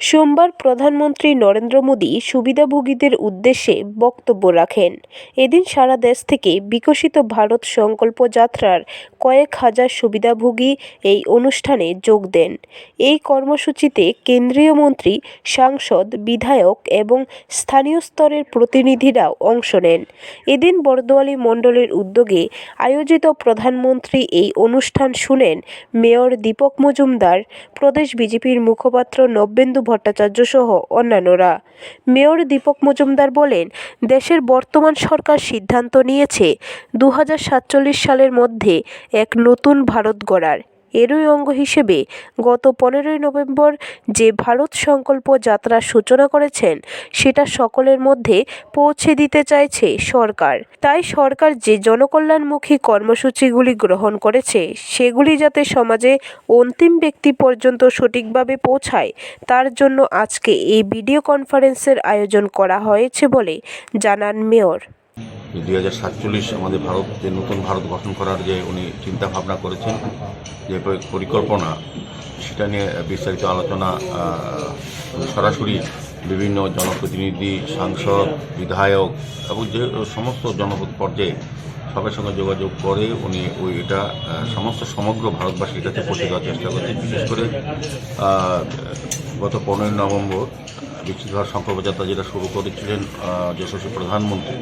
সোমবার প্রধানমন্ত্রী নরেন্দ্র মোদী সুবিধাভোগীদের উদ্দেশ্যে বক্তব্য রাখেন। এদিন সারা দেশ থেকে বিকশিত ভারত সংকল্প যাত্রার কয়েক হাজার সুবিধাভোগী এই অনুষ্ঠানে যোগ দেন। এই কর্মসূচিতে কেন্দ্রীয় মন্ত্রী, সাংসদ, বিধায়ক এবং স্থানীয় স্তরের প্রতিনিধিরাও অংশ নেন। এদিন বরদোয়ালি মণ্ডলের উদ্যোগে আয়োজিত প্রধানমন্ত্রী এই অনুষ্ঠান শুনেন মেয়র দীপক মজুমদার, প্রদেশ বিজেপির মুখপাত্র নব্যেন্দু ভট্টাচার্য সহ অন্যান্যরা। মেয়র দীপক মজুমদার বলেন, দেশের বর্তমান সরকার সিদ্ধান্ত নিয়েছে দু হাজার সাতচল্লিশ সালের মধ্যে এক নতুন ভারত গড়ার। এরই অঙ্গ হিসেবে গত পনেরোই নভেম্বর যে ভারত সংকল্প যাত্রার সূচনা করেছেন, সেটা সকলের মধ্যে পৌঁছে দিতে চাইছে সরকার। তাই সরকার যে জনকল্যাণমুখী কর্মসূচিগুলি গ্রহণ করেছে, সেগুলি যাতে সমাজে অন্তিম ব্যক্তি পর্যন্ত সঠিকভাবে পৌঁছায়, তার জন্য আজকে এই ভিডিও কনফারেন্সের আয়োজন করা হয়েছে বলে জানান মেয়র। দুই হাজার সাতচল্লিশ আমাদের ভারত, যে নতুন ভারত গঠন করার যে উনি চিন্তা ভাবনা করেছেন, যে পরি- পরিকল্পনা, সেটা নিয়ে বিস্তারিত আলোচনা সরাসরি বিভিন্ন জনপ্রতিনিধি, সাংসদ, বিধায়ক এবং যে সমস্ত জনপদ পর্যায়ে সবার সঙ্গে যোগাযোগ করে উনি ওই এটা সমস্ত সমগ্র ভারতবাসীর কাছে পৌঁছে দেওয়ার চেষ্টা করছেন। বিশেষ করে গত পনেরোই নভেম্বর বিকশিত ভারত যেটা শুরু করেছিলেন যশস্বী প্রধানমন্ত্রী,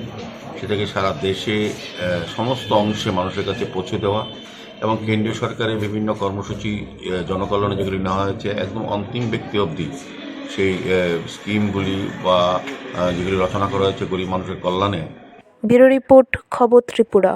সেটাকে সারা দেশে সমস্ত অংশে মানুষের কাছে পৌঁছে দেওয়া এবং কেন্দ্রীয় সরকারের বিভিন্ন কর্মসূচি জনকল্যাণে যেগুলি নেওয়া হয়েছে। একদম অন্তিম ব্যক্তি অবধি সেই স্কিমগুলি বা যেগুলি রচনা করা হয়েছে গরিব মানুষের কল্যাণে। ব্যুরো রিপোর্ট, খবর ত্রিপুরা।